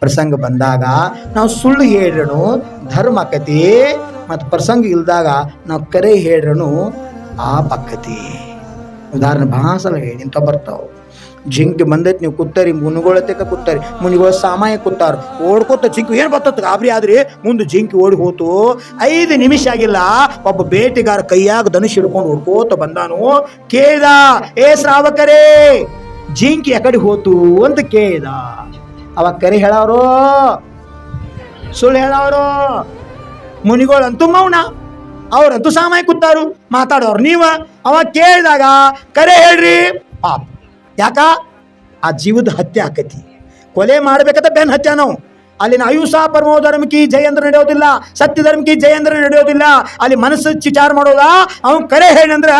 ಪ್ರಸಂಗ ಬಂದಾಗ ನಾವು ಸುಳ್ಳು ಹೇಳ್ರನು, ಧರ್ಮ ಆಕತಿ, ಮತ್ತು ಪ್ರಸಂಗ ಇಲ್ದಾಗ ನಾವು ಕರೆ ಹೇಳ್ರನು ಪಾಪ ಆಕತಿ ಉದಾಹರಣೆ ಭಾಳ ಹೇಳಿ ಇಂಥ ಬರ್ತಾವೆ. ಜಿಂಕಿ ಬಂದೈತಿ, ನೀವು ಕೂತಾರಿ ಮುನಿಗೊಳತಕ ಕೂತಾರಿ ಮುನಿಗಳ ಸಾಮಾನ್ಯ ಕೂತಾರ ಓಡ್ಕೋತ ಜಿಂಕಿ, ಏನು ಬರ್ತದ ಗಾಬರಿ ಆದ್ರಿ? ಮುಂದೆ ಜಿಂಕಿ ಓಡಿ ಹೋತು. ಐದು ನಿಮಿಷ ಆಗಿಲ್ಲ, ಒಬ್ಬ ಬೇಟೆಗಾರ ಕೈಯಾಗ ಧನುಷ್ ಹಿಡ್ಕೊಂಡು ಓಡ್ಕೋತ ಬಂದಾನು. ಕೇಳ್ದ, ಏ ಶ್ರಾವಕರೇ, ಜಿಂಕಿ ಎಕಡೆ ಹೋತು? ಅಂತ ಕೇಳ್ದ. ಅವಾಗ ಕರೆ ಹೇಳವ್ರು ಸುಳ್ಳು ಹೇಳವ್ರು ಮುನಿಗಳಂತೂ ಮೌನ, ಅವರಂತೂ ಸಾಮಾಯ ಕೂತಾರು, ಮಾತಾಡೋರು ನೀವ. ಅವ ಕೇಳಿದಾಗ, ಕರೆ ಹೇಳ್ರಿ. ಪಾಪ. ಯಾಕ? ಆ ಜೀವದ ಹತ್ಯೆ ಆಕತಿ. ಕೊಲೆ ಮಾಡ್ಬೇಕಂತ ಬೆನ್ ಹತ್ಯ ನಾವು. ಅಲ್ಲಿನ ಆಯುಸಾ ಪರಮೋ ಧರ್ಮಕ್ಕೆ ಜಯಂದ್ರ ನಡೆಯೋದಿಲ್ಲ ಸತ್ಯ ಧರ್ಮಕ್ಕೆ ಜಯಂದ್ರ ನಡೆಯೋದಿಲ್ಲ. ಅಲ್ಲಿ ಮನಸ್ಸು ವಿಚಾರ ಮಾಡೋದ ಅವನ್ ಕರೆ ಹೇಳಂದ್ರ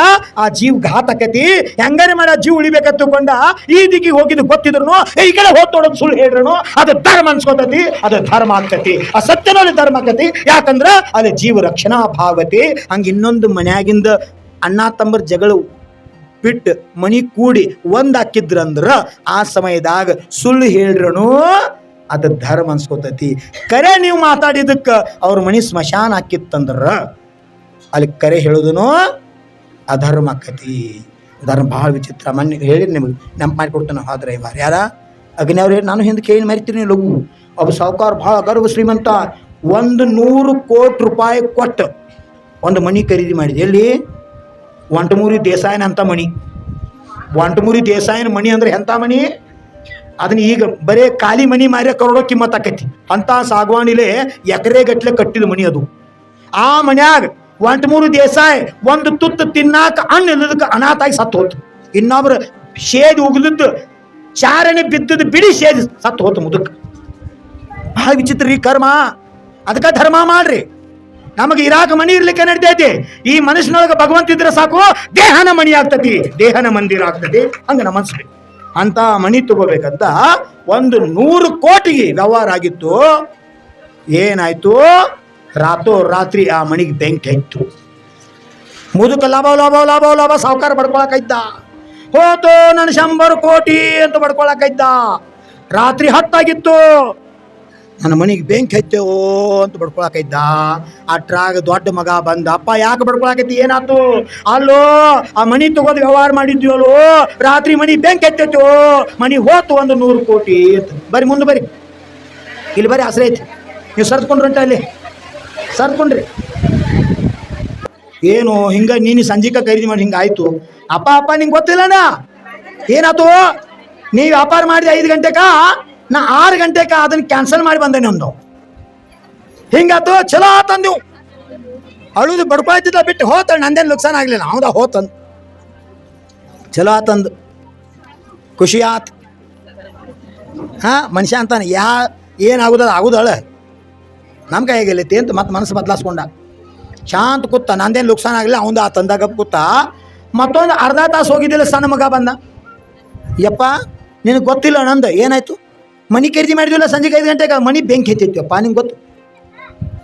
ಆ ಜೀವ ಘಾತ ಆಕತಿ ಹೆಂಗಾರೆ ಮಾಡ ಜೀವ ಉಳಿಬೇಕಂತ ತಿಳ್ಕೊಂಡ ಈ ದಿಕ್ಕಿಗೆ ಹೋಗಿದ್ದು ಗೊತ್ತಿದ್ರು ಈ ಕಡೆ ಹೋಗ್ತೋಡೋದು ಸುಳ್ಳು ಹೇಳ್ರನು, ಅದು ಧರ್ಮ ಅನ್ಸ್ಕೊತತಿ, ಅದು ಧರ್ಮ ಆಕತಿ ಆ ಸತ್ಯನಲ್ಲಿ ಧರ್ಮ ಆಕತಿ ಯಾಕಂದ್ರ ಅಲ್ಲಿ ಜೀವ ರಕ್ಷಣಾ ಭಾವತಿ, ಹಂಗ ಇನ್ನೊಂದು ಮನ್ಯಾಗಿಂದ ಅಣ್ಣ ತಮ್ಮರ ಜಗಳು ಬಿಟ್ಟು ಮನಿ ಕೂಡಿ ಒಂದಾಕಿದ್ರಂದ್ರ ಆ ಸಮಯದಾಗ ಸುಳ್ಳು ಹೇಳ್ರನು ಅದ ಧರ್ಮ ಅನ್ಸ್ಕೋತೈತಿ. ಕರೆ ನೀವು ಮಾತಾಡಿದಕ್ಕೆ ಅವ್ರ ಮನಿ ಸ್ಮಶಾನ ಹಾಕಿತ್ತಂದ್ರ ಅಲ್ಲಿ ಕರೆ ಹೇಳೋದನು ಅಧರ್ಮ ಆಕತಿ. ಧರ್ಮ ಭಾಳ ವಿಚಿತ್ರ. ಮೊನ್ನೆ ಹೇಳಿ ನಿಮಗೆ, ನೆನಪು ಮಾಡಿಕೊಡ್ತಾನೆ ಆದ್ರೆ ಇವಾರ ಯಾರ? ಅಗ್ನಿ ಅವ್ರು ಹೇಳಿ, ನಾನು ಹಿಂದೆ ಕೇಳಿ ಮರಿತೀನಿ ಲಘು. ಒಬ್ಬ ಸಾವುಕಾರ ಭಾಳ ಗರ್ವ ಶ್ರೀಮಂತ. ಒಂದು ನೂರು ಕೋಟಿ ರೂಪಾಯಿ ಕೊಟ್ಟು ಒಂದು ಮನಿ ಖರೀದಿ ಮಾಡಿದೆ. ಎಲ್ಲಿ? ಒಂಟಮೂರಿ ದೇಸಾಯನ ಅಂತ ಮಣಿ ಒಂಟಮೂರಿ ದೇಸಾಯನ ಮಣಿ ಅಂದ್ರೆ ಎಂಥ ಮಣಿ ಅದನ್ನ ಈಗ ಬರೇ ಖಾಲಿ ಮನಿ ಮಾರ್ಯ ಕರೋಡೋ ಕಿಮ್ಮತ್ ಆಕೈತಿ. ಅಂತ ಸಾಗವಾಣಿಲೆ ಎಕರೆ ಗಟ್ಲೆ ಕಟ್ಟಿದ ಮಣಿ ಅದು. ಆ ಮನ್ಯಾಗ ಒಂಟಮೂರು ದೇಸಾಯ್ ಒಂದು ತುತ್ತು ತಿನ್ನಾಕ ಹಣ್ಣು ಇಲ್ಲದಕ್ಕೆ ಅನಾಥಾಗಿ ಸತ್ತು ಹೋತು. ಇನ್ನೊಬ್ರು ಶೇದ್ ಉಗಿದದ್ದು ಚಾರಣೆ ಬಿದ್ದದ್ದು ಬಿಡಿ ಶೇದ್ ಸತ್ತು ಹೋತು ಮುದುಕ್. ಬಹಳ ವಿಚಿತ್ರ ರೀ ಕರ್ಮ. ಅದಕ್ಕೆ ಧರ್ಮ ಮಾಡ್ರಿ. ನಮಗೆ ಇರಾಕ ಮನಿ ಇರ್ಲಿಕ್ಕೆ ನಡೆದೈತಿ? ಈ ಮನುಷ್ಯನೊಳಗೆ ಭಗವಂತ ಇದ್ರೆ ಸಾಕು, ದೇಹನ ಮಣಿ ಆಗ್ತತಿ. ದೇಹನ ಮಂದಿರ ಆಗ್ತತಿ. ಹಂಗ ಮನ್ಸ್ರಿ ಅಂತ ಮಣಿ ತಗೋಬೇಕಂತ ಒಂದು ನೂರು ಕೋಟಿಗೆ ವ್ಯವಹಾರ ಆಗಿತ್ತು. ಏನಾಯ್ತು? ರಾತೋ ರಾತ್ರಿ ಆ ಮಣಿಗೆ ಬೆಂಕಿ ಆಯ್ತು ಮುದುಕ ಲಾಭ ಲಾಭ ಲಾಭ ಲಾಭ, ಸಾವುಕಾರ ಬಡ್ಕೊಳಕೈದ್ದ ಹೋತು ನನ್ನ ಶಂಬರ್ ಕೋಟಿ ಅಂತ ಬಡ್ಕೊಳಕೈದ್ದ ರಾತ್ರಿ ಹತ್ತಾಗಿತ್ತು. ನನ್ನ ಮನೆಗೆ ಬೆಂಕಿ ಓ ಅಂತ ಬಡ್ಕೊಳ್ಕಕಿದ್ದಾ ಆ ಟ್ರಾಗ್ ದೊಡ್ಡ ಮಗ ಬಂದ, ಅಪ್ಪ, ಯಾಕೆ ಬಡ್ಕೊಳಕೈತಿ ಏನಾತು ಅಲ್ಲೋ, ಆ ಮನಿ ತಗೋದು ವ್ಯವಹಾರ ಮಾಡಿದ್ವಲ್ಲೋ ರಾತ್ರಿ ಮನಿ ಬೆಂಕಿ ಹಚ್ಚೋ ಮನಿ ಹೋತು ಒಂದು ನೂರು ಕೋಟಿ ಅಂತ. ಬರ್ರಿ, ಮುಂದೆ ಬರ್ರಿ. ಇಲ್ಲಿ ಬರ್ರಿ ಆಸರೆ ಐತಿ. ನೀವು ಅಂತ ಅಲ್ಲಿ. ಸರ್ದ್ಕೊಂಡ್ರಿ. ಏನು, ಹಿಂಗೆ ನೀನು ಸಂಜೆಗೆ ಖರೀದಿ ಮಾಡಿ ಹಿಂಗ ಆಯ್ತು. ಅಪ್ಪ ಅಪ್ಪ, ನಿಂಗೆ ಗೊತ್ತಿಲ್ಲನ? ಏನಾತು ನೀ ವ್ಯಾಪಾರ ಮಾಡಿದ ಐದು ಗಂಟೆಕ ನಾ ಆರು ಗಂಟೆಕ ಅದನ್ನ ಕ್ಯಾನ್ಸಲ್ ಮಾಡಿ ಬಂದೆ ನಂದು ಹಿಂಗಾತು ಚಲೋ ಆತಂದೆವು ಅಳುದು ಬಡ್ಕೊಳ್ತಿದ್ದ ಬಿಟ್ಟು ಹೋತ ನಂದೇನು ನುಕ್ಸಾನ ಆಗಲಿಲ್ಲ. ಹೌದಾ ಹೋತಂದು. ಚಲೋ ಆತಂದು. ಖುಷಿ ಆತ್. ಹಾ, ಮನುಷ್ಯ ಅಂತಾನೆ, ಯಾ, ಏನಾಗುದ ಆಗುದಳ ನಮ್ಮ ಕೈಯಾಗೆಲ್ಲೈತಿ ಅಂತ ಮತ್ತೆ ಮನಸ್ಸು ಬದಲಾಸ್ಕೊಂಡ. ಶಾಂತ ಕೂತ, ನಂದೇನು ನುಕ್ಸಾನ್ ಆಗಲಿಲ್ಲ, ಅವಂದು ಆ ತಂದಾಗ ಕೂತ, ಮತ್ತೊಂದು ಅರ್ಧ ತಾಸು ಹೋಗಿದ್ದಿಲ್ಲ ಸಣ್ಣ ಮಗ ಬಂದ. ಯಪ್ಪ, ನಿನಗೆ ಗೊತ್ತಿಲ್ಲ ನಂದು, ಏನಾಯ್ತು? ಮನಿ ಖರೀದಿ ಮಾಡಿದ್ವಿಲ್ಲ ಸಂಜೆ ಐದು ಗಂಟೆಗೆ? ಮನಿ ಬೆಂಕಿ ಅಪ್ಪ ನಿಂಗೆ ಗೊತ್ತು?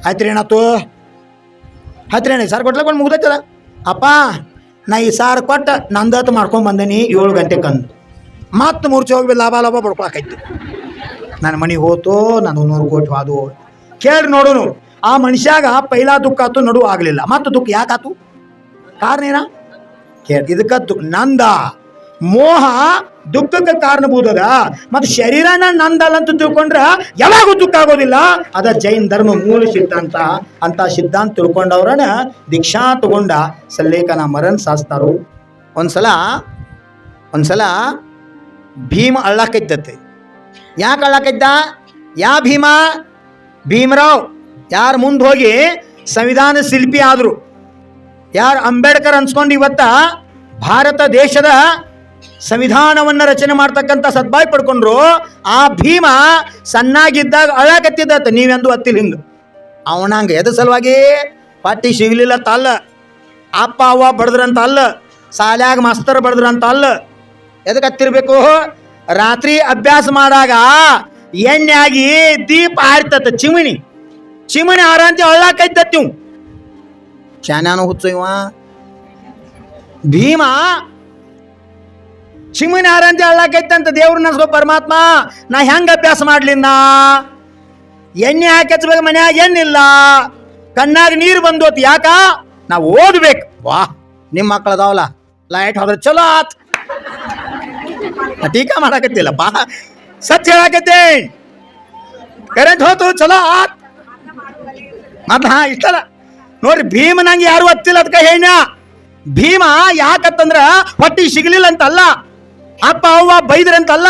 ಆಯ್ತು ರೀ ಏನಾಯ್ತು ಆಯ್ತು ರೀ ಸಾರ್ ಕೊಟ್ಲಕೊಂಡು ಮುಗ್ದೈತದ ಅಪ್ಪ, ನಾ ಈ ಸಾರ್ ಕೊಟ್ಟು ನಂದತ್ ಮಾಡ್ಕೊಂಡು ಬಂದೇನಿ ಏಳು ಗಂಟೆಗೆ ಅಂದು ಮತ್ತೆ ಮೂರ್ಚೆ ಹೋಗಿ ಲಾಭ ಲಾಭ ಬಡ್ಕೊಳಕೈತಿ. ನನ್ನ ಮನೆಗೆ ಹೋತು, ನಾನು ನೂರು ಕೋಟಿ ಅದು ಕೇಳಿ ನೋಡು ಆ ಮನುಷ್ಯಾಗ ಪೈಲಾ ದುಃಖ ಆತು, ನಡು ಆಗಲಿಲ್ಲ. ಮತ್ತೆ ದುಃಖ ಯಾಕಾತು ಕಾರಣ ಏನ? ಕೇಳಿ ಇದಕ್ಕ ದುಃಖ ನಂದ ಮೋಹ ದುಃಖಕ್ಕೆ ಕಾರಣಭೂತದ. ಮತ್ತು ಶರೀರನ ಅಂತ ತಿಳ್ಕೊಂಡ್ರ ಯಾವಾಗೂ ದುಃಖ ಆಗೋದಿಲ್ಲ. ಅದ ಜೈನ್ ಧರ್ಮ ಮೂಲ ಸಿದ್ಧಾಂತ ಅಂತ ಸಿದ್ಧಾಂತ ತಿಳ್ಕೊಂಡವ್ರನ್ನ ದೀಕ್ಷಾ ತಗೊಂಡ ಸಲ್ಲೇಖನ ಮರನ್ ಸಾಸ್ತಾರು. ಒಂದ್ಸಲ ಒಂದ್ಸಲ ಭೀಮ ಅಳ್ಳಾಕೈತತ್ತೆ ಯಾಕೆ ಅಳ್ಳಾಕೈತ? ಯಾ ಭೀಮ? ಭೀಮರಾವ್, ಯಾರು ಮುಂದೆ ಹೋಗಿ ಸಂವಿಧಾನ ಶಿಲ್ಪಿ ಆದರು. ಯಾರು ಅಂಬೇಡ್ಕರ್ ಅನ್ಸ್ಕೊಂಡು ಇವತ್ತ ಭಾರತ ದೇಶದ ಸಂವಿಧಾನವನ್ನು ರಚನೆ ಮಾಡ್ತಕ್ಕಂಥ ಸದ್ಭಾಯ್ ಪಡ್ಕೊಂಡ್ರು, ಆ ಭೀಮ ಸಣ್ಣಾಗಿದ್ದಾಗ ಅಳಾಕತ್ತಿದ್ದತ್ತ. ನೀವೆಂದು ಹತ್ತಿಲ್ಲ ಹಿಂಗೆ. ಅವನಂಗೆ ಎದ ಸಲುವಾಗಿ ಪಟ್ಟಿ ಸಿಗ್ಲಿಲ್ಲ ಅಂತ ಅಲ್ಲ. ಅಪ್ಪ, ಅವ್ವ ಬಡದ್ರಂತ ಅಲ್ಲ. ಸಾಲ್ಯಾಗ ಮಾಸ್ತರ್ ಬಡದ್ರಂತ ಅಲ್ಲ. ಎದಕ್ಕೆ ಹತ್ತಿರ್ಬೇಕು ರಾತ್ರಿ ಅಭ್ಯಾಸ ಮಾಡಾಗ ಎಣ್ಣೆ ಆಗಿ ದೀಪ ಹಾರಿತತ್ತ ಚಿಮಣಿ ಚಿಮಣಿ ಹಾರಂತಿ ಅಳ್ಳಾಕೈತತ್ ನೀವು ಶಾನ್ಯಾನು ಹುಚ್ಚು ಇವ. ಭೀಮ ಶಿವನ ಯಾರಂತ ಅಂತ ದೇವ್ರನ್ನ ಪರಮಾತ್ಮ, ನಾ ಹೆಂಗೆ ಅಭ್ಯಾಸ ಮಾಡ್ಲಿನ್ನ? ಎಣ್ಣೆ ಹಾಕಿ ಹಚ್ಬೇಕು ಮನ್ಯಾಗ ಏನಿಲ್ಲ ಕಣ್ಣಾಗ ನೀರು ಬಂದೋತ್, ಯಾಕ? ನಾವು ಓದ್ಬೇಕು. ವಾ ನಿಮ್ಮ ಮಕ್ಕಳು ಅದಾವಲ್ಲ ಲೈಟ್ ಹೋದ್ರೆ ಚಲೋ ಆತ್. ಟೀಕಾ ಮಾಡಾಕತ್ತಿಲ್ಲಪ್ಪ ಸತ್ಯ ಹೇಳಕತ್ತೆ. ಕರೆಂಟ್ ಹೋತು, ಚಲೋ ಆತ್. ಮತ್ ಹಾ, ಇಷ್ಟಲ್ಲ. ನೋಡ್ರಿ ಭೀಮ ನಂಗೆ ಯಾರು ಹತ್ತಿಲ್ಲ ಅದಕ್ಕೆ ಹೇಳ ಭೀಮ ಯಾಕತ್ತಂದ್ರ ಹೊಟ್ಟಿ ಸಿಗಲಿಲ್ಲ ಅಂತಲ್ಲ. ಅಪ್ಪ, ಅವ್ವ ಬೈದ್ರಂತಲ್ಲ?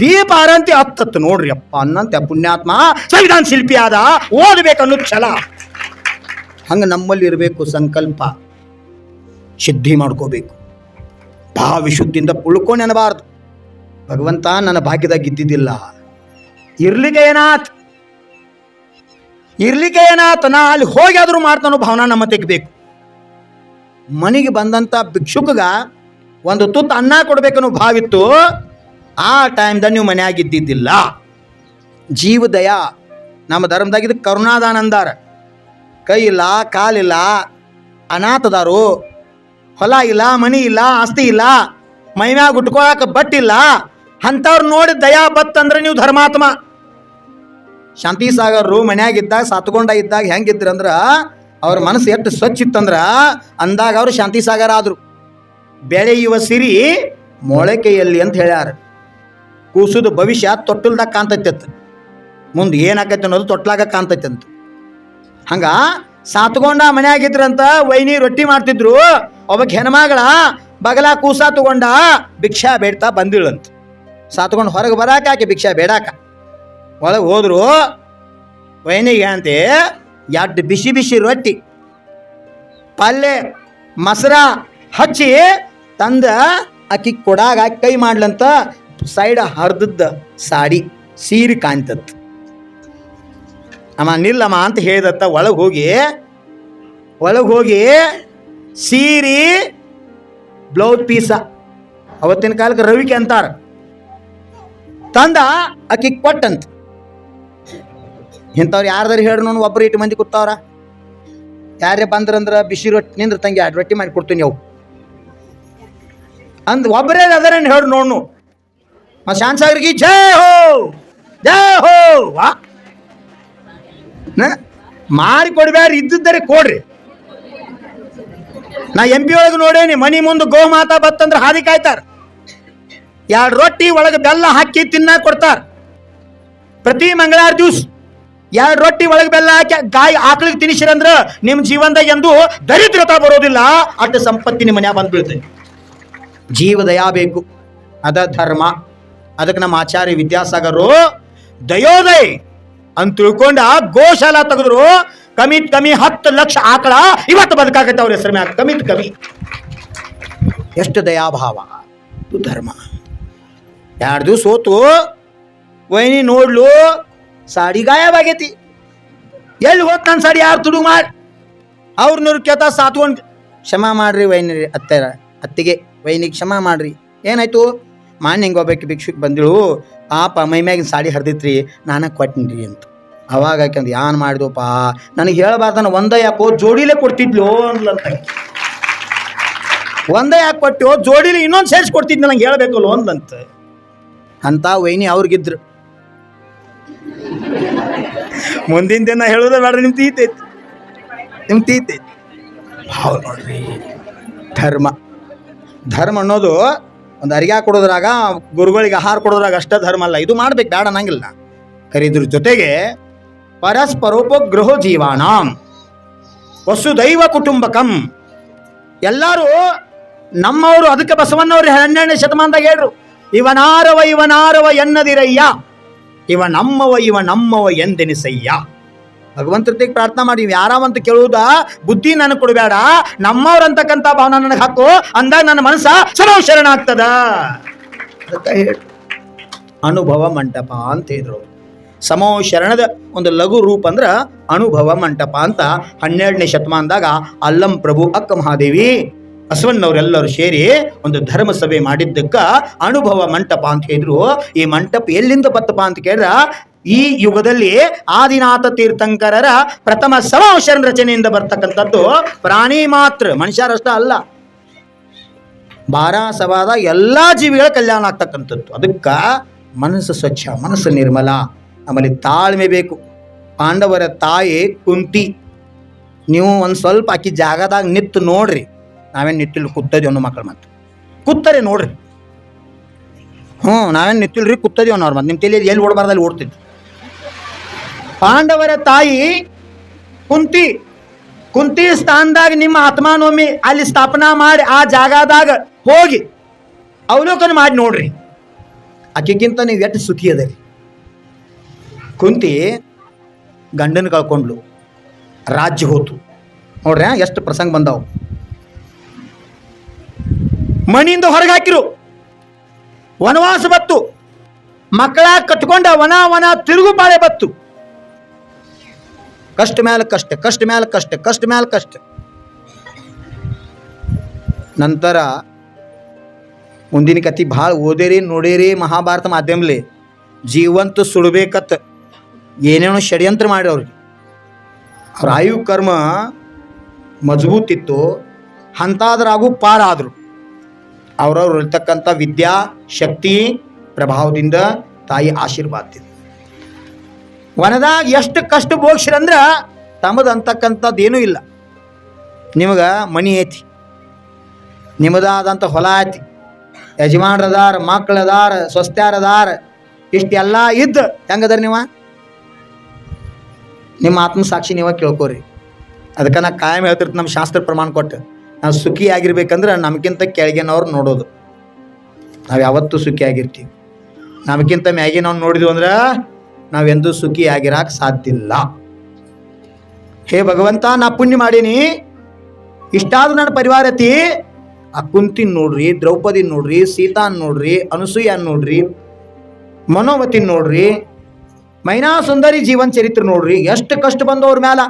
ದೀಪ ಆರಂತಿ ಹತ್ತತ್ತು ನೋಡ್ರಿ ಅಪ್ಪ, ಅನ್ನಂತೆ ಪುಣ್ಯಾತ್ಮ. ಸಂವಿಧಾನ ಶಿಲ್ಪಿ ಆದ ಓದಬೇಕು ಅನ್ನೋದು ಛಲ. ಹಂಗ ನಮ್ಮಲ್ಲಿ ಇರಬೇಕು ಸಂಕಲ್ಪ. ಸಿದ್ಧಿ ಮಾಡ್ಕೋಬೇಕು. ಭಾವಿಶುದ್ಧಿಯಿಂದ ಉಳ್ಕೊಂಡು ಅನ್ನಬಾರ್ದು ಭಗವಂತ ನನ್ನ ಭಾಗ್ಯದಾಗ ಇದ್ದಿದ್ದಿಲ್ಲ. ಇರ್ಲಿಕ್ಕೆ ಏನಾತ್? ಇರ್ಲಿಕ್ಕೆ ಏನಾಥ ನಾ ಅಲ್ಲಿ ಹೋಗಿ ಆದರೂ ಮಾಡ್ತಾನೋ ಭಾವನಾ ನಮ್ಮ ತೆಗಿಬೇಕು. ಮನೆಗೆ ಬಂದಂತ ಭಿಕ್ಷುಕಗ ಒಂದು ತುತ್ತು ಅನ್ನ ಕೊಡಬೇಕನ್ನೋ ಭಾವಿತ್ತು, ಆ ಟೈಮ್ದಾಗ ನೀವು ಇದ್ದಿದ್ದಿಲ್ಲ ಜೀವದಯ, ನಮ್ಮ ಧರ್ಮದಾಗ ಇದು ಕರುಣಾದಾನ ಅಂದಾರ ಕೈ ಇಲ್ಲ ಕಾಲಿಲ್ಲ ಅನಾಥದಾರು, ಹೊಲ ಇಲ್ಲ, ಮನಿ ಇಲ್ಲ, ಆಸ್ತಿ ಇಲ್ಲ ಮೈಮ್ಯಾಗ ಉಟ್ಕೊಳಕ ಬಟ್ಟಿಲ್ಲ ಅಂಥವ್ರು ನೋಡಿ ದಯಾ ಬತ್ತಂದ್ರೆ ನೀವು ಧರ್ಮಾತ್ಮ. ಶಾಂತಿ ಸಾಗರರು ಮನ್ಯಾಗ ಇದ್ದಾಗ ಸತ್ಕೊಂಡ ಇದ್ದಾಗ ಹೆಂಗಿದ್ರು ಅಂದ್ರ ಅವ್ರ ಮನಸ್ಸು ಎಷ್ಟು ಸ್ವಚ್ಛ ಇತ್ತಂದ್ರ ಅಂದಾಗ ಅವರು ಶಾಂತಿ ಸಾಗರ ಆದ್ರು. ಬೆಳೆಯುವ ಸಿರಿ ಮೊಳಕೆಯಲ್ಲಿ ಅಂತ ಹೇಳ್ಯಾರ. ಕೂಸುದು ಭವಿಷ್ಯ ತೊಟ್ಟಲ್ದಾಗ ಕಾಣ್ತೈತೆ ಮುಂದೆ ಏನಾಕೈತೆ ಅನ್ನೋದು ತೊಟ್ಲಾಗ ಕಾಣ್ತೈತೆ ಹಂಗ ಸಾತ್ಕೊಂಡ ಮನೆಯಾಗಿದ್ರಂತ ವೈನಿ ರೊಟ್ಟಿ ಮಾಡ್ತಿದ್ರು ಒಬ್ಬಕ್ಕೆ ಹೆಣ್ಮಗಳ ಬಗಲ ಕೂಸ ತಗೊಂಡ ಭಿಕ್ಷಾ ಬೇಡ್ತಾ ಬಂದಿಳಂತ. ಸಾತ್ಕೊಂಡು ಹೊರಗೆ ಬರಾಕ ಆಕೆ ಭಿಕ್ಷಾ ಬೇಡಾಕ. ಒಳಗೆ ಹೋದ್ರು ವೈನಿಗೆ ಅಂತೆ, ಎರಡು ಬಿಸಿ ಬಿಸಿ ರೊಟ್ಟಿ ಪಲ್ಯ ಮೊಸರ ಹಚ್ಚಿ ತಂದ ಆಕಿ ಕೊಡಾಗ ಕೈ ಮಾಡ್ಲಂತ ಸೈಡ್ ಹರಿದದ್ದ ಸಾಡಿ ಸೀರೆ ಕಾಣ್ತದ. ಅಮ್ಮ ನಿಲ್ಲಮ್ಮ ಅಂತ ಹೇಳ್ದತ್ತ ಒಳಗೆ ಹೋಗಿ ಒಳಗೆ ಹೋಗಿ ಸೀರಿ, ಬ್ಲೌಸ್ ಪೀಸ, ಅವತ್ತಿನ ಕಾಲಕ್ಕೆ ರವಿಕೆ ಅಂತಾರ. ತಂದ ಆಕಿ ಕೊಟ್ಟಂತ. ಇಂಥವ್ರು ಯಾರ್ದಾರು ಹೇಳಿ ಒಬ್ಬರು ಇಟ್ಟು ಮಂದಿ ಕೂತಾವ್ರ. ಯಾರೇ ಬಂದ್ರಂದ್ರ ಬಿಸಿ ರೊಟ್ಟಿ, ನಿಂದ್ರ ತಂಗಿ ಎರಡು ರೊಟ್ಟಿ ಮಾಡಿ ಕೊಡ್ತೀನಿ ಅವು. ಅಂದ್ ಒಬ್ಬರೇ ಅದರೇನು ಹೇಳಿ ನೋಡ್ನು. ಆ ಶಾನ್ ಸಾಗರ್ಗಿ ಜೈ ಹೋ ಜೈ ಹೋ, ವಾ. ನ? ಮಾಡಿ ಕೊಡ್ಬ್ಯಾರ ಇದ್ದಿದ್ದರೆ ಕೊಡ್ರಿ. ನಾ ಎಂ ಪಿ ಒಳಗೆ ನೋಡೇನಿ, ಮನಿ ಮುಂದೆ ಗೋ ಮಾತಾ ಬತ್ತಂದ್ರೆ ಹಾದಿ ಕಾಯ್ತಾರ. ಎರಡು ರೊಟ್ಟಿ ಒಳಗೆ ಬೆಲ್ಲ ಹಾಕಿ ತಿನ್ನ ಕೊಡ್ತಾರ. ಪ್ರತಿ ಮಂಗಳವಾರ ದಿವ್ಸ ಎರಡು ರೊಟ್ಟಿ ಒಳಗೆ ಬೆಲ್ಲ ಹಾಕಿ ಗಾಯ ಆಕಳಿಗೆ ತಿನ್ನಿಸಿರಂದ್ರ ನಿಮ್ಮ ಜೀವನದಾಗ ಎಂದು ದರಿದ್ರತಾ ಬರೋದಿಲ್ಲ. ಅಟ್ಟ ಸಂಪತ್ತಿ ನಿಮ್ಮ ಮನ್ಯಾಗ ಬಂದು ಬೀಳ್ತೈತಿ ಜೀವ ದಯಾ ಬೇಕು ಅದ ಧರ್ಮ. ಅದಕ್ಕೆ ನಮ್ಮ ಆಚಾರ್ಯ ವಿದ್ಯಾಸಾಗರು, ದಯೋದಯ್! ಅಂತ ತಿಳ್ಕೊಂಡ ಗೋಶಾಲ ತೆಗೆದ್ರು. ಕಮಿತ್ ಕಮ್ಮಿ ಹತ್ತು ಲಕ್ಷ ಆಕಳ ಇವತ್ತು ಬದುಕಾಕತ್ತೆ ಅವ್ರ ಹೆಸರು ಮ್ಯಾಗ. ಕಮಿತ್ ಕಮ್ಮಿ ಎಷ್ಟು ದಯಾಭಾವ. ಧರ್ಮ. ಎರಡು ದಿವಸ ಹೋತು ವೈನಿ ನೋಡ್ಲು, ಸಾಡಿ ಗಾಯವಾಗೈತಿ. ಎಲ್ಲಿ ಹೋತ್ ನನ್ನ ಸಾಡಿ ಯಾರು ತುಡು ಮಾಡಿ? ಅವ್ರ ನೂರು ಕೇತ ಸಾತ್ಕೊಂಡು ಕ್ಷಮಾ ಮಾಡ್ರಿ ವೈನಿ ಅತ್ತೆರ. ಅತ್ತಿಗೆ, ವೈನಿಗೆ ಕ್ಷಮ ಮಾಡ್ರಿ. ಏನಾಯ್ತು? ಮಾನ್ಯ ಹಿಂಗೆ ಹೋಗ್ಬೇಕು ಭಿಕ್ಷುಕ್ ಬಂದಿಳು, ಪಾಪ ಮೈ ಮ್ಯಾಗಿನ ಸಾಡಿ ಹರಿದಿತ್ರಿ ನಾನ ಕೊಟ್ಟಿನ್ರಿ ಅಂತ. ಅವಾಗ ಯಾಕಂದ್ರೆ ಯಾನ್ ಮಾಡಿದಪ್ಪ ನನಗೆ ಹೇಳಬಾರ್ದನ ಒಂದೇ ಯಾಕೋ ಜೋಡಿಲೇ ಕೊಡ್ತಿದ್ಲು ಅಂದ್ಲಂತ ಒಂದೇ ಯಾಕೆ ಕೊಟ್ಟು ಜೋಡಿಲಿ ಇನ್ನೊಂದು ಸೇರಿಸಿ ಕೊಡ್ತಿದ್ನ ನಂಗೆ ಹೇಳ್ಬೇಕಲ್ಲ ಒಂದಂತ ಅಂತ. ವೈನಿ ಅವ್ರಿಗಿದ್ರು. ಮುಂದಿನ ದಿನ ಹೇಳೋದೇ ಬೇಡ ನಿಮ್ಮ ತೀತೈತಿ ನಿಮ್ಮ ತೀತೈತಿ ಹೌದು ನೋಡ್ರಿ, ಧರ್ಮ. ಧರ್ಮ ಅನ್ನೋದು ಒಂದು ಅರಿಗ ಕೊಡೋದ್ರಾಗ, ಗುರುಗಳಿಗೆ ಆಹಾರ ಕೊಡೋದ್ರಾಗ ಅಷ್ಟೇ ಧರ್ಮ ಅಲ್ಲ. ಇದು ಮಾಡ್ಬೇಕು, ಬೇಡ ಅನ್ನಂಗಿಲ್ಲ ಕರೀದ್ರ ಜೊತೆಗೆ ಪರಸ್ಪರೋಪಗ್ರಹೋ ಜೀವಾನಾಂ ವಸುದೈವ ಕುಟುಂಬಕಂ. ಎಲ್ಲರೂ ನಮ್ಮವರು, ಅದಕ್ಕೆ ಬಸವಣ್ಣವ್ರು ಹನ್ನೆರಡನೇ ಶತಮಾನದಾಗ ಹೇಳ್ರು, ಇವನಾರವ ಇವನಾರವ ಎನ್ನದಿರಯ್ಯ. ಇವ ನಮ್ಮವ ಇವ ನಮ್ಮವ ಎಂದೆನಿಸಯ್ಯ. ಭಗವಂತರಿಗೆ ಪ್ರಾರ್ಥನಾ ಮಾಡಿ ಯಾರಾವಂತ ಕೇಳುವುದ? ಬುದ್ಧಿ ನನಗೆ ಕೊಡಬೇಡ. ನಮ್ಮವ್ರ ಅಂತಕ್ಕಂಥ ಭಾವನ ನನಗೆ ಹಾಕು. ಅಂದಾಗ ನನ್ನ ಮನಸ್ಸ ಸರ್ವ ಶರಣ ಆಗ್ತದ ಹೇಳು, ಅನುಭವ ಮಂಟಪ ಅಂತ ಹೇಳಿದ್ರು. ಸಮೋ ಶರಣದ ಒಂದು ಲಘು ರೂಪ ಅಂದ್ರ ಅನುಭವ ಮಂಟಪ ಅಂತ ಹನ್ನೆರಡನೇ ಶತಮಾನದಾಗ ಅಲ್ಲಂ ಪ್ರಭು ಅಕ್ಕ ಮಹಾದೇವಿ ಬಸವಣ್ಣವರೆಲ್ಲರೂ ಸೇರಿ ಒಂದು ಧರ್ಮ ಸಭೆ ಮಾಡಿದ್ದಕ್ಕ ಅನುಭವ ಮಂಟಪ ಅಂತ ಹೇಳಿದ್ರು. ಈ ಮಂಟಪ ಎಲ್ಲಿಂದ ಬತ್ತಪ್ಪ ಅಂತ ಕೇಳಿದ್ರ ಈ ಯುಗದಲ್ಲಿ ಆದಿನಾಥ ತೀರ್ಥಂಕರರ ಪ್ರಥಮ ಸಮಾವಶರಣ ರಚನೆಯಿಂದ ಬರ್ತಕ್ಕಂಥದ್ದು ಪ್ರಾಣಿ ಮಾತ್ರ, ಮನುಷ್ಯರಷ್ಟ ಅಲ್ಲ. ಬಾರಾಸವಾದ ಎಲ್ಲಾ ಜೀವಿಗಳ ಕಲ್ಯಾಣ ಆಗ್ತಕ್ಕಂಥದ್ದು. ಅದಕ್ಕೆ ಮನಸ್ಸು ಸ್ವಚ್ಛ, ಮನಸ್ಸು ನಿರ್ಮಲ, ಆಮೇಲೆ ತಾಳ್ಮೆ ಬೇಕು. ಪಾಂಡವರ ತಾಯಿ ಕುಂತಿ, ನೀವು ಒಂದು ಸ್ವಲ್ಪ ಆಕಿ ಜಾಗದಾಗ ನಿತ್ತು ನೋಡ್ರಿ. ನಾವೇನು ನಿಟ್ಟಿಲ್ಲ ಕೂತದೇವ್ ಅನ್ನೋ ಮಕ್ಕಳು ಮತ್ತೆ ಕುತ್ತರಿ ನೋಡ್ರಿ. ಹ್ಞೂ ನಾವೇನು ನಿತ್ತಿಲ್ರಿ ಕೂತದೇವ್ ಅನ್ನೋರು ಮತ್ತೆ ನಿಮ್ಮ ತಲೆಯಲ್ಲಿ ಎಲ್ಲಿ ಓಡಬಾರ್ದಲ್ಲಿ ಓಡ್ತಿತ್ತು. ಪಾಂಡವರ ತಾಯಿ ಕುಂತಿ ಕುಂತಿ ಸ್ಥಾನದಾಗ ನಿಮ್ಮ ಆತ್ಮಾನೋಮಿ ಅಲ್ಲಿ ಸ್ಥಾಪನಾ ಮಾಡಿ ಆ ಜಾಗದಾಗ ಹೋಗಿ ಅವಲೋಕನ ಮಾಡಿ ನೋಡ್ರಿ. ಆಕೆಗಿಂತ ನೀವು ಎಷ್ಟು ಸುಖಿ ಅದರಿ. ಕುಂತಿ ಗಂಡನ ಕಳ್ಕೊಂಡ್ಲು, ರಾಜ್ಯ ಹೋತು. ನೋಡ್ರಿ ಎಷ್ಟು ಪ್ರಸಂಗ ಬಂದಾವು. ಮಣಿಯಿಂದ ಹೊರಗೆ ಹಾಕಿರು. ವನವಾಸ ಬತ್ತು. ಮಕ್ಕಳ ಕಟ್ಕೊಂಡ ವನ ವನ ತಿರುಗು ಬಾಳೆ ಬತ್ತು. ಕಷ್ಟ ಮೇಲೆ ಕಷ್ಟ ಕಷ್ಟ ಮೇಲೆ ಕಷ್ಟ ಕಷ್ಟ ಮೇಲೆ ಕಷ್ಟ. ನಂತರ ಮುಂದಿನ ಕತಿ ಭಾಳ ಓದೇರಿ, ನೋಡೇರಿ ಮಹಾಭಾರತ ಮಾಧ್ಯಮಲಿ ಜೀವಂತ ಸುಡಬೇಕತ್ತ ಏನೇನೋ ಷಡ್ಯಂತ್ರ ಮಾಡಿ ಅವ್ರಿಗೆ ಅವ್ರ ಆಯು ಕರ್ಮ ಮಜಬೂತ್ ಇತ್ತು. ಅಂತಾದ್ರಾಗೂ ಪಾರಾದರು ಅವ್ರವ್ರು ಇರ್ತಕ್ಕಂಥ ವಿದ್ಯಾ, ಶಕ್ತಿ, ಪ್ರಭಾವದಿಂದ ತಾಯಿ ಆಶೀರ್ವಾದ ವನದಾಗ ಎಷ್ಟು ಕಷ್ಟ ಬೋಗ್ಸಿರಂದ್ರ ತಮ್ಮದು ಅಂತಕ್ಕಂಥದ್ದು ಏನೂ ಇಲ್ಲ. ನಿಮಗೆ ಮನಿ ಐತಿ. ನಿಮ್ಮದಾದಂಥ ಹೊಲ ಐತಿ. ಯಜಮಾನ್ರದಾರ, ಮಕ್ಕಳದಾರ, ಸ್ವಸ್ತ್ಯಾರದಾರ ಇಷ್ಟೆಲ್ಲ ಇದ್ದು ಹೆಂಗದಾರ ನೀವ? ನಿಮ್ಮ ಆತ್ಮಸಾಕ್ಷಿ ನೀವ ಕೇಳ್ಕೋರಿ. ಅದಕ್ಕೆ ನಾ ಕಾಯಂ ಹೇಳ್ತಿರ್ತ ನಮ್ಮ ಶಾಸ್ತ್ರ ಪ್ರಮಾಣ ಕೊಟ್ಟು. ನಾವು ಸುಖಿ ಆಗಿರ್ಬೇಕಂದ್ರೆ ನಮಗಿಂತ ಕೆಳಗಿನವ್ರು ನೋಡೋದು. ನಾವು ಯಾವತ್ತೂ ಸುಖಿ ಆಗಿರ್ತೀವಿ. ನಮಗಿಂತ ಮ್ಯಾಗಿನವ್ನು ನೋಡಿದ್ವಿ ಅಂದ್ರೆ ನಾವೆಂದೂ ಸುಖಿಯಾಗಿರಕ್ಕೆ ಸಾಧ್ಯ ಇಲ್ಲ ಹೇ ಭಗವಂತ, ನಾ ಪುಣ್ಯ ಮಾಡೀನಿ. ಇಷ್ಟಾದ್ರೂ ನನ್ನ ಪರಿವಾರತಿ ಆ ಕುಂತಿನ ನೋಡ್ರಿ ದ್ರೌಪದಿ ನೋಡ್ರಿ, ಸೀತಾನ್ ನೋಡ್ರಿ, ಅನಸೂಯನ್ ನೋಡ್ರಿ ಮನೋವತಿನ್ ನೋಡ್ರಿ ಮೈನಾ ಸುಂದರಿ ಜೀವನ ಚರಿತ್ರೆ ನೋಡ್ರಿ, ಎಷ್ಟು ಕಷ್ಟ ಬಂದವ್ರ ಮ್ಯಾಲ.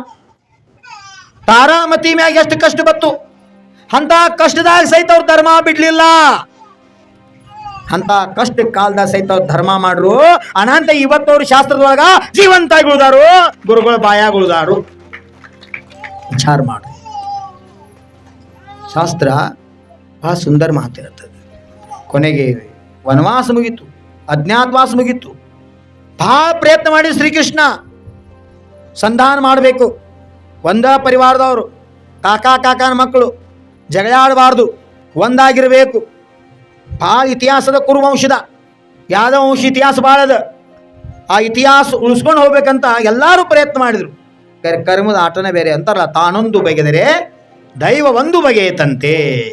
ತಾರಾಮತಿ ಮ್ಯಾಗ ಎಷ್ಟು ಕಷ್ಟ ಬತ್ತು ಅಂತ ಕಷ್ಟದಾಗ ಸಹಿತ ಅವ್ರ ಧರ್ಮ ಬಿಡ್ಲಿಲ್ಲ. ಅಂತ ಕಷ್ಟ ಕಾಲದ ಸಹಿತ ಧರ್ಮ ಮಾಡ್ರು. ಅನಂತ ಇವತ್ತವ್ರು ಶಾಸ್ತ್ರದೊಳಗ ಜೀವಂತಾಗಿ ಉಳಿದಾರು ಗುರುಗಳ ಬಾಯಾಗ ಉಳಿದಾರು ವಿಚಾರ ಮಾಡು. ಶಾಸ್ತ್ರ ಬಹಳ ಸುಂದರ ಮಾತಿರುತ್ತದೆ ಕೊನೆಗೆ ವನವಾಸ ಮುಗೀತು ಅಜ್ಞಾತವಾಸ ಮುಗೀತು. ಬಹಳ ಪ್ರಯತ್ನ ಮಾಡಿ ಶ್ರೀಕೃಷ್ಣ. ಸಂಧಾನ ಮಾಡಬೇಕು. ಒಂದ ಪರಿವಾರದವರು, ಕಾಕಾ, ಕಾಕಾನ ಮಕ್ಕಳು ಜಗಳಾಡಬಾರ್ದು. ಒಂದಾಗಿರಬೇಕು. ಭಾಳ ಇತಿಹಾಸದ ಕುರುವಂಶದ. ಯಾದವ ವಂಶ ಇತಿಹಾಸ ಅದ. ಆ ಇತಿಹಾಸ ಉಳಿಸ್ಕೊಂಡು ಹೋಗ್ಬೇಕಂತ ಎಲ್ಲರೂ ಪ್ರಯತ್ನ ಮಾಡಿದ್ರು. ಕರ್- ಕರ್ಮದ ಆಟನೇ ಬೇರೆ ಅಂತಾರಲ್ಲ, ತಾನೊಂದು ಬಗೆದರೆ ದೈವ ಒಂದು ಬಗೆಯತಂತೆ.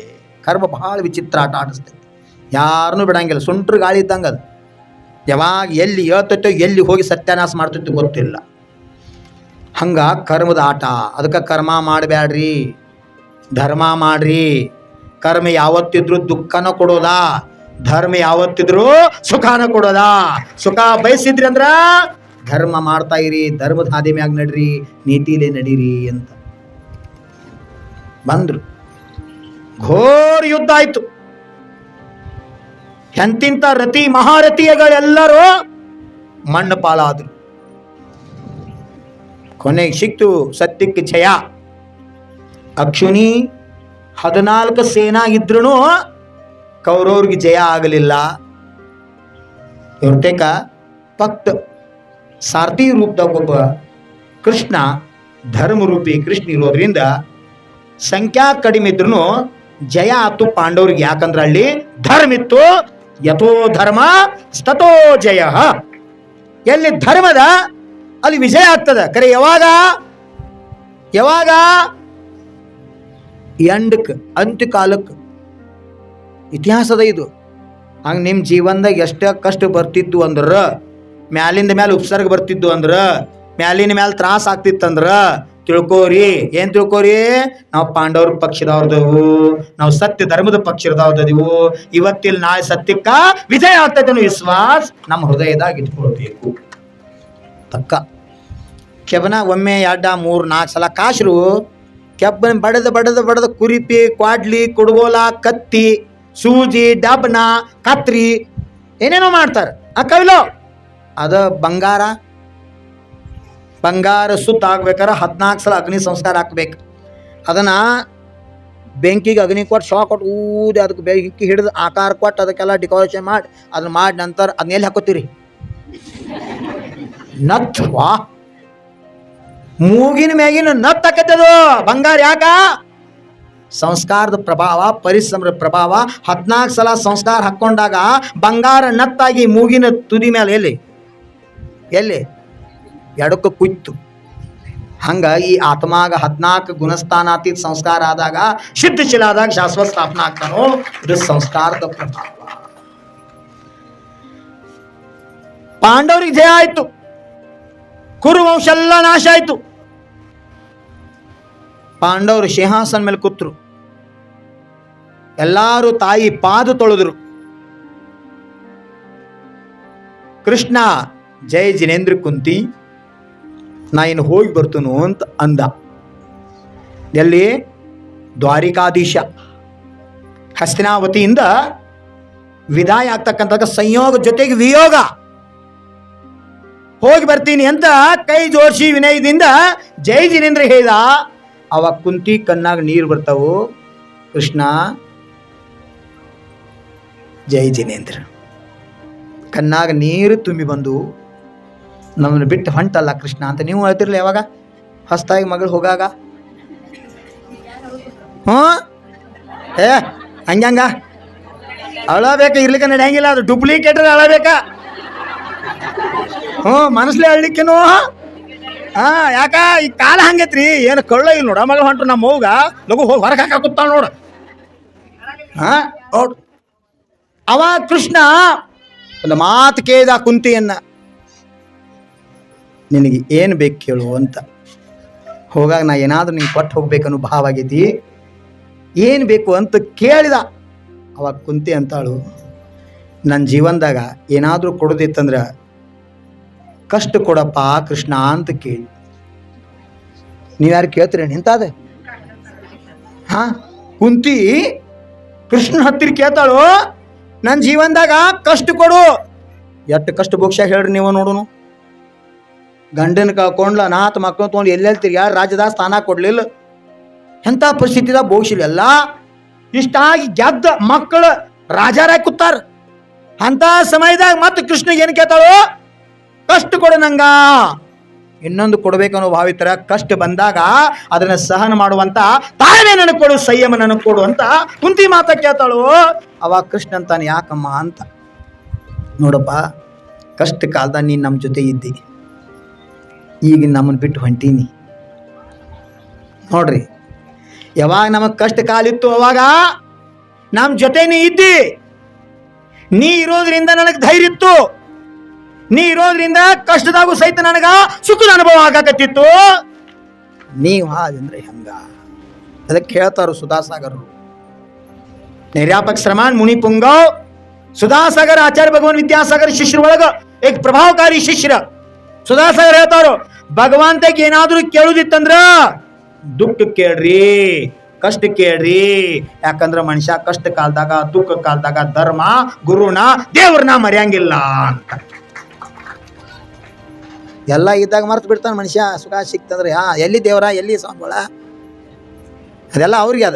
ಕರ್ಮ ಬಹಳ ವಿಚಿತ್ರ ಆಟ ಆಡಿಸ್ತೈತೆ. ಯಾರನ್ನೂ ಬಿಡಂಗಿಲ್ಲ, ಸುಂಟ್ರ ಗಾಳಿ ಇದ್ದಂಗೆ ಅದು. ಯಾವಾಗ ಎಲ್ಲಿ ಹೇಳ್ತೈತೋ, ಎಲ್ಲಿ ಹೋಗಿ ಸತ್ಯಾನಾಶ ಮಾಡ್ತೈತೋ ಗೊತ್ತಿಲ್ಲ. ಹಂಗ ಕರ್ಮದ ಆಟ, ಅದಕ್ಕೆ ಕರ್ಮ ಮಾಡಬ್ಯಾಡ್ರಿ, ಧರ್ಮ ಮಾಡ್ರಿ. ಕರ್ಮ ಯಾವತ್ತಿದ್ರು ದುಃಖನ ಕೊಡೋದ? ಧರ್ಮ ಯಾವತ್ತಿದ್ರು ಸುಖಾನ ಕೊಡೋದ? ಸುಖ ಬಯಸಿದ್ರಿ ಅಂದ್ರ ಧರ್ಮ ಮಾಡ್ತಾ ಇರಿ, ಧರ್ಮದ ಹಾದಿ ಮ್ಯಾಗ ನಡ್ರಿ, ನೀತಿಲೇ ನಡೀರಿ ಅಂತ. ಬಂದ್ರು. ಘೋರ ಯುದ್ಧ ಆಯ್ತು. ಎಂತಿಂತ ರತಿ ಮಹಾರತಿಯಗಳೆಲ್ಲರೂ ಮಣ್ಣು ಪಾಲಾದ್ರು ಕೊನೆಗೆ ಸಿಕ್ತು ಸತ್ಯಕ್ಕೆ ಜಯ ಅಕ್ಷುನಿ ಹದಿನಾಲ್ಕು ಸೇನಾ ಇದ್ರೂ ಕೌರವ್ರಿಗೆ ಜಯ ಆಗಲಿಲ್ಲ. ಇವ್ರತೇಕ ಪಕ್ತ ಸಾರಥಿ ರೂಪದಾಗ ಒಬ್ಬ ಕೃಷ್ಣ ಧರ್ಮರೂಪಿ ಕೃಷ್ಣ ಇರೋದ್ರಿಂದ ಸಂಖ್ಯಾ ಕಡಿಮೆ ಇದ್ರೂ ಜಯ ಆತು ಪಾಂಡವ್ರಿಗೆ. ಯಾಕಂದ್ರೆ ಅಲ್ಲಿ ಧರ್ಮ ಇತ್ತು. ಯಥೋ ಧರ್ಮ ಸ್ತತೋ ಜಯ. ಎಲ್ಲಿ ಧರ್ಮದ, ಅಲ್ಲಿ ವಿಜಯ ಆಗ್ತದ. ಕರೆ ಯಾವಾಗ? ಯಾವಾಗ? ಎಂಡಕ್ಕೆ ಅಂತ್ಯಕಾಲಕ್ಕೆ ಇತಿಹಾಸದ ಇದು. ಹಂಗೆ ನಿಮ್ಮ ಜೀವನದಾಗ ಎಷ್ಟೇ ಕಷ್ಟ ಬರ್ತಿತ್ತು ಅಂದ್ರೆ, ಮ್ಯಾಲಿಂದ ಮ್ಯಾಲೆ ಉಪಸರ್ಗ ಬರ್ತಿದ್ದು ಅಂದ್ರೆ, ಮ್ಯಾಲಿನ ಮ್ಯಾಲೆ ತ್ರಾಸ ಆಗ್ತಿತ್ತಂದ್ರೆ ತಿಳ್ಕೋರಿ. ಏನ್ ತಿಳ್ಕೋರಿ? ನಾವು ಪಾಂಡವ್ರ ಪಕ್ಷದವ್ರದವು, ನಾವು ಸತ್ಯ ಧರ್ಮದ ಪಕ್ಷದವ್ರದವು. ಇವತ್ತಿಲ್ಲಿ ನಾಳೆ ಸತ್ಯಕ್ಕ ವಿಜಯ ಆಗ್ತೈತೆ ವಿಶ್ವಾಸ ನಮ್ಮ ಹೃದಯದಾಗ ಇಟ್ಕೊಳ್ಬೇಕು. ತಕ್ಕ ಕೆಬನ ಒಮ್ಮೆ ಎರಡ, ಮೂರು, ನಾಲ್ಕು ಸಲ ಕಾಶ್ರು ಕೆಬ್ಬನ ಬಡದ ಬಡದ ಬಡದ ಕುರಿಪಿ, ಕ್ವಾಡ್ಲಿ, ಕುಡ್ಗೋಲ, ಕತ್ತಿ, ಸೂಜಿ, ಡಬ್ನ, ಕತ್ರಿ, ಏನೇನೋ ಮಾಡ್ತಾರೆ. ಕವಿಲೋ, ಅದ ಬಂಗಾರ. ಬಂಗಾರ ಸುತ್ತ ಆಗ್ಬೇಕಾರೆ ಹದಿನಾಲ್ಕು ಸಲ ಅಗ್ನಿ ಸಂಸ್ಕಾರ ಹಾಕ್ಬೇಕು. ಅದನ್ನ ಬೆಂಕಿಗೆ ಅಗ್ನಿ ಕೊಟ್ಟು ಶಾಕ್ ಕೊಟ್ಟು ಊದಿ ಅದಕ್ಕೆ ಬೆಂಕಿ ಹಿಡಿದು ಆಕಾರ ಕೊಟ್ಟು ಅದಕ್ಕೆಲ್ಲ ಡೆಕೋರೇಷನ್ ಮಾಡಿ, ಅದನ್ನ ಮಾಡಿ ನಂತರ ಅದನ್ನೆಲ್ಲಿ ಹಾಕೋತೀರಿ? ನತ್ ವಾ ಮೂಗಿನ ಮ್ಯಾಗಿನ ನತ್ತಕತ್ತದು. ಬಂಗಾರ ಯಾಕ? ಸಂಸ್ಕಾರದ ಪ್ರಭಾವ, ಪರಿಶ್ರಮದ ಪ್ರಭಾವ. ಹದಿನಾಲ್ಕು ಸಲ ಸಂಸ್ಕಾರ ಹಾಕ್ಕೊಂಡಾಗ ಬಂಗಾರ ನತ್ತಾಗಿ ಮೂಗಿನ ತುದಿ ಮೇಲೆ ಎಲ್ಲಿ? ಎಲ್ಲಿ? ಎಡಕ್ಕೆ ಕುಯ್ತು. ಹಂಗ ಈ ಆತ್ಮಾಗ ಹದಿನಾಲ್ಕು ಗುಣಸ್ಥಾನಾತೀತ ಸಂಸ್ಕಾರ ಆದಾಗ ಶುದ್ಧಶೀಲ ಆದಾಗ ಶಾಶ್ವತ ಸ್ಥಾಪನೆ ಆಗ್ತಾನೋ? ಇದು ಸಂಸ್ಕಾರದ ಪ್ರಭಾವ. ಪಾಂಡವರಿಗೆ ಜಯ ಆಯ್ತು. ಕುರುವಂಶ ಎಲ್ಲ ನಾಶ ಆಯಿತು. ಪಾಂಡವರು ಸಿಂಹಾಸನ ಮೇಲೆ ಕೂತ್ರು. ಎಲ್ಲಾರು ತಾಯಿ ಪಾದ ತೊಳೆದ್ರು. ಕೃಷ್ಣ ಜಯ ಜಿನೇಂದ್ರ ಕುಂತಿ ನಾ ಇನ್ನು ಹೋಗಿ ಬರ್ತನು ಅಂತ ಅಂದ. ಎಲ್ಲಿ? ದ್ವಾರಿಕಾಧೀಶ. ಹಸ್ತಿನಾವತಿಯಿಂದ ವಿದಾಯ ಆಗ್ತಕ್ಕಂಥ ಸಂಯೋಗ ಜೊತೆಗೆ ವಿಯೋಗ. ಹೋಗಿ ಬರ್ತೀನಿ ಅಂತ ಕೈ ಜೋಡಿಸಿ ವಿನಯದಿಂದ ಜೈ ಜಿನೇಂದ್ರ ಹೇಳಿದ. ಅವ ಕುಂತಿ ಕಣ್ಣಾಗ ನೀರು ಬರ್ತಾವು. ಕೃಷ್ಣ ಜೈ ಜಿನೇಂದ್ರ ಕಣ್ಣಾಗ ನೀರು ತುಂಬಿ ಬಂದು ನಮ್ಮನ್ನು ಬಿಟ್ಟು ಹೊಂಟಲ್ಲ ಕೃಷ್ಣ ಅಂತ ನೀವು ಹೇಳ್ತಿರ್ಲಿ ಯಾವಾಗ? ಹೊಸ್ತಾಗಿ ಮಗಳು ಹೋಗಾಗ? ಹ್ಞೂ? ಏ ಹಂಗ್ಯಂಗ ಅಳಬೇಕಾ, ಇರ್ಲಿಕ್ಕೆ ನಡೆಯಂಗಿಲ್ಲ ಅದು ಡೂಪ್ಲಿಕೇಟ್ ಅಳಬೇಕ. ಹ್ಞೂ ಮನಸ್ಲೇ ಅಳ್ಲಿಕ್ಕೇನು ಹಾ, ಯಾಕ? ಈ ಕಾಲ ಹಂಗೈತ್ರಿ. ಏನು ಕಳ್ಳ ಇಲ್ಲ ನೋಡ ಮಗ ಹೊಂಟು ನಮ್ಮ ಹೋಗ ಲಗು ಹೋಗಿ ಹೊರಗೆ ಹಾಕ ಕೂತಾಳ ನೋಡು. ಹಾ, ನೋಡು. ಅವ ಕೃಷ್ಣ, ಒಂದು ಮಾತು ಕೇಳಿದ ಕುಂತಿಯನ್ನ. ನಿನಗೆ ಏನು ಬೇಕು ಕೇಳು ಅಂತ. ಹೋಗಾಗ ನಾ ಏನಾದರೂ ನಿಂಗೆ ಕೊಟ್ಟು ಹೋಗ್ಬೇಕನ್ನೋ ಭಾವ ಆಗೈತಿ. ಏನು ಬೇಕು ಅಂತ ಕೇಳಿದ. ಅವಾಗ ಕುಂತಿ ಅಂತಾಳು. ನನ್ನ ಜೀವನದಾಗ ಏನಾದರೂ ಕೊಡೋದಿತ್ತಂದ್ರೆ ಕಷ್ಟ ಕೊಡಪ್ಪ ಕೃಷ್ಣ ಅಂತ ಕೇಳಿ. ನೀವ್ಯಾರು ಕೇಳ್ತೀರೇನು ಎಂತಾದ ಹಾ? ಕುಂತಿ, ಕೃಷ್ಣ ಹತ್ತಿರ ಕೇಳ್ತಾಳು? ನನ್ನ ಜೀವನದಾಗ ಕಷ್ಟ ಕೊಡು. ಎಷ್ಟು ಕಷ್ಟ ಭೋಕ್ಷ ಹೇಳ್ರಿ ನೀವು ನೋಡುನು. ಗಂಡನ ಕಳ್ಕೊಂಡ್ಲ ನಾತ್ ಮಕ್ಕಳು ತೊಗೊಂಡು ಎಲ್ಲೆಲ್ಲಿ ತಿರ್ಗ್ಯಾರ ರಾಜ್ಯದ ಸ್ಥಾನ ಕೊಡ್ಲಿಲ್ಲ. ಎಂಥ ಪರಿಸ್ಥಿತಿದಾಗ ಭೋಗಿಸಿಲ್ಲ ಇಷ್ಟಾಗಿ ಗೆದ್ದ ಮಕ್ಕಳು ರಾಜಾರಾಗಿ ಕೂತಾರ. ಅಂತ ಸಮಯದಾಗ ಮತ್ತೆ ಕೃಷ್ಣ ಏನು ಕೇಳ್ತಾಳು? ಕಷ್ಟ ಕೊಡು ನಂಗ. ಇನ್ನೊಂದು ಕೊಡ್ಬೇಕನ್ನೋ ಭಾವಿತರ, ಕಷ್ಟ ಬಂದಾಗ ಅದನ್ನ ಸಹನ ಮಾಡುವಂತ ತಾಳ್ಮೆ ನನಗೆ ಕೊಡು, ಸಂಯಮ ನನಗೆ ಕೊಡು ಅಂತ ಕುಂತಿ ಮಾತ ಕೇಳ್ತಾಳು. ಅವಾಗ ಕೃಷ್ಣ ಅಂತಾನೆ, ಯಾಕಮ್ಮ ಅಂತ? ನೋಡಪ್ಪ, ಕಷ್ಟ ಕಾಲದ ನೀನು ನಮ್ಮ ಜೊತೆ ಇದ್ದಿ. ಈಗ ನಮ್ಮನ್ನು ಬಿಟ್ಟು ಹೊಂಟೀನಿ. ನೋಡ್ರಿ, ಯಾವಾಗ ನಮಗೆ ಕಷ್ಟ ಕಾಲಿತ್ತು ಅವಾಗ ನಮ್ಮ ಜೊತೆ ನೀ ಇದ್ದಿ. ನೀ ಇರೋದ್ರಿಂದ ನನಗೆ ಧೈರ್ಯ ಇತ್ತು. ನೀ ಇರೋದ್ರಿಂದ ಕಷ್ಟದಾಗು ಸಹಿತ ನನಗ ಸುಖದ ಅನುಭವ ಆಗಾಕತ್ತಿತ್ತು. ನೀವು ಹಾದಂದ್ರೆ ಹೆಂಗ? ಅದಕ್ಕೆ ಹೇಳ್ತಾರು ಸುಧಾಸಾಗರರು ನಿರ್ಯಾಪಕ ಶ್ರಮಾನ್ ಮುನಿ ಪುಂಗವ್ ಸುಧಾಸಾಗರ್ ಆಚಾರ್ಯ ಭಗವಾನ್ ವಿದ್ಯಾಸಾಗರ್ ಶಿಷ್ಯರ ಒಳಗ ಏಕ್ ಪ್ರಭಾವಕಾರಿ ಶಿಷ್ಯರ. ಸುಧಾಸಾಗರ್ ಹೇಳ್ತಾರು ಭಗವಂತಕ್ಕೆ ಏನಾದ್ರೂ ಕೇಳುದಿತ್ತಂದ್ರ ದುಃಖ ಕೇಳ್ರಿ ಕಷ್ಟ ಕೇಳ್ರಿ. ಯಾಕಂದ್ರ ಮನುಷ್ಯ ಕಷ್ಟ ಕಾಲದಾಗ ದುಃಖ ಕಾಲದಾಗ ಧರ್ಮ ಗುರುನ ದೇವ್ರನ್ನ ಮರೆಯಂಗಿಲ್ಲ ಅಂತ. ಎಲ್ಲ ಇದ್ದಾಗ ಮರ್ತು ಬಿಡ್ತಾನೆ ಮನುಷ್ಯ ಸುಖ ಸಿಕ್ತಂದ್ರೆ ಹಾ ಎಲ್ಲಿ ದೇವರ ಎಲ್ಲಿ ಸಂಬಳ ಅದೆಲ್ಲ ಅವ್ರಿಗೆ ಅದ.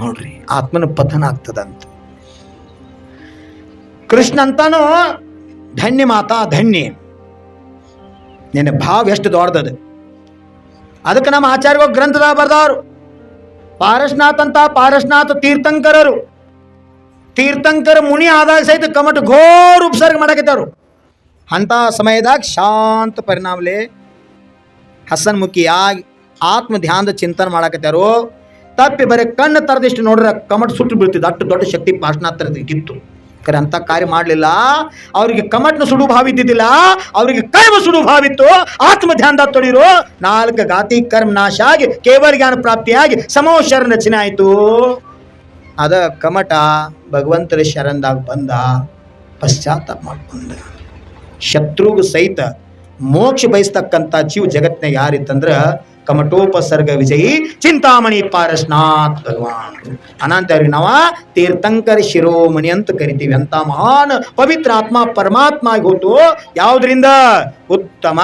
ನೋಡ್ರಿ. ಆತ್ಮನ ಪತನ ಆಗ್ತದಂತ. ಕೃಷ್ಣ ಅಂತಾನು ಧನ್ಯ ಮಾತಾ ಧನ್ಯ. ನಿನ್ನ ಭಾವ ಎಷ್ಟು ದೊಡ್ಡದ. ಅದಕ್ಕೆ ನಮ್ಮ ಆಚಾರ್ಯ ಗ್ರಂಥದ ಬರ್ದವರು. ಪಾರಶ್ನಾಥ್ ಅಂತ ಪಾರಶ್ನಾಥ್ ತೀರ್ಥಂಕರರು. ತೀರ್ಥಂಕರ ಮುನಿ ಆದಾಗ ಸಹಿತ ಕಮಟ ಘೋರ ಉಪಸರ್ಗ ಅಂಥ ಸಮಯದಾಗ ಶಾಂತ ಪರಿಣಾಮಲೆ ಹಸನ್ಮುಖಿಯಾಗಿ ಆತ್ಮ ಧ್ಯಾನದ ಚಿಂತನೆ ಮಾಡಕತ್ತಾರು ತಪ್ಪಿ ಬರೀ ಕಣ್ಣು ತರದಿಷ್ಟು ನೋಡ್ರೆ ಕಮಟ್ ಸುಟ್ಟು ಬೀಳ್ತಿದ್ದು ಅಷ್ಟು ದೊಡ್ಡ ಶಕ್ತಿ ಪಾಶನ ತರದಿಕ್ಕಿತ್ತು ಕರೆ ಅಂತ ಕಾರ್ಯ ಮಾಡಲಿಲ್ಲ, ಅವರಿಗೆ ಕಮಟ್ನ ಸುಡು ಭಾವ ಇದ್ದಿದ್ದಿಲ್ಲ, ಅವರಿಗೆ ಕರ್ಮ ಸುಡು ಭಾವ ಇತ್ತು ಆತ್ಮ ಧ್ಯಾನದ ತೊಳಿರು, ನಾಲ್ಕು ಗಾತಿ ಕರ್ಮ ನಾಶ ಆಗಿ, ಕೇವಲ ಜ್ಞಾನ ಪ್ರಾಪ್ತಿಯಾಗಿ ಸಮೋಶರಣ ರಚನೆ ಆಯಿತು. ಅದ ಕಮಟ ಭಗವಂತರ ಶರಣದಾಗ ಬಂದ, ಪಶ್ಚಾತ್ತಾಪ ಮಾಡ್ಕೊಂಡ. ಶತ್ರುಗೂ ಸಹಿತ ಮೋಕ್ಷ ಬಯಸ್ತಕ್ಕಂಥ ಜೀವ ಜಗತ್ನಾಗ ಯಾರಿತ್ತಂದ್ರ ಕಮಟೋಪಸರ್ಗ ವಿಜಯಿ ಚಿಂತಾಮಣಿ ಪಾರಸ್ನಾಥ್ ಭಗವಾನ್. ಅನಂತರಿ ನಾವ ತೀರ್ಥಂಕರ ಶಿರೋಮಣಿ ಅಂತ ಕರಿತೀವಿ. ಅಂತ ಮಹಾನ್ ಪವಿತ್ರ ಆತ್ಮ ಪರಮಾತ್ಮ ಆಗಿ ಯಾವುದರಿಂದ? ಉತ್ತಮ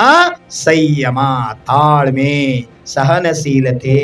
ಸಂಯಮ ತಾಳ್ಮೆ, ಸಹನಶೀಲತೆ.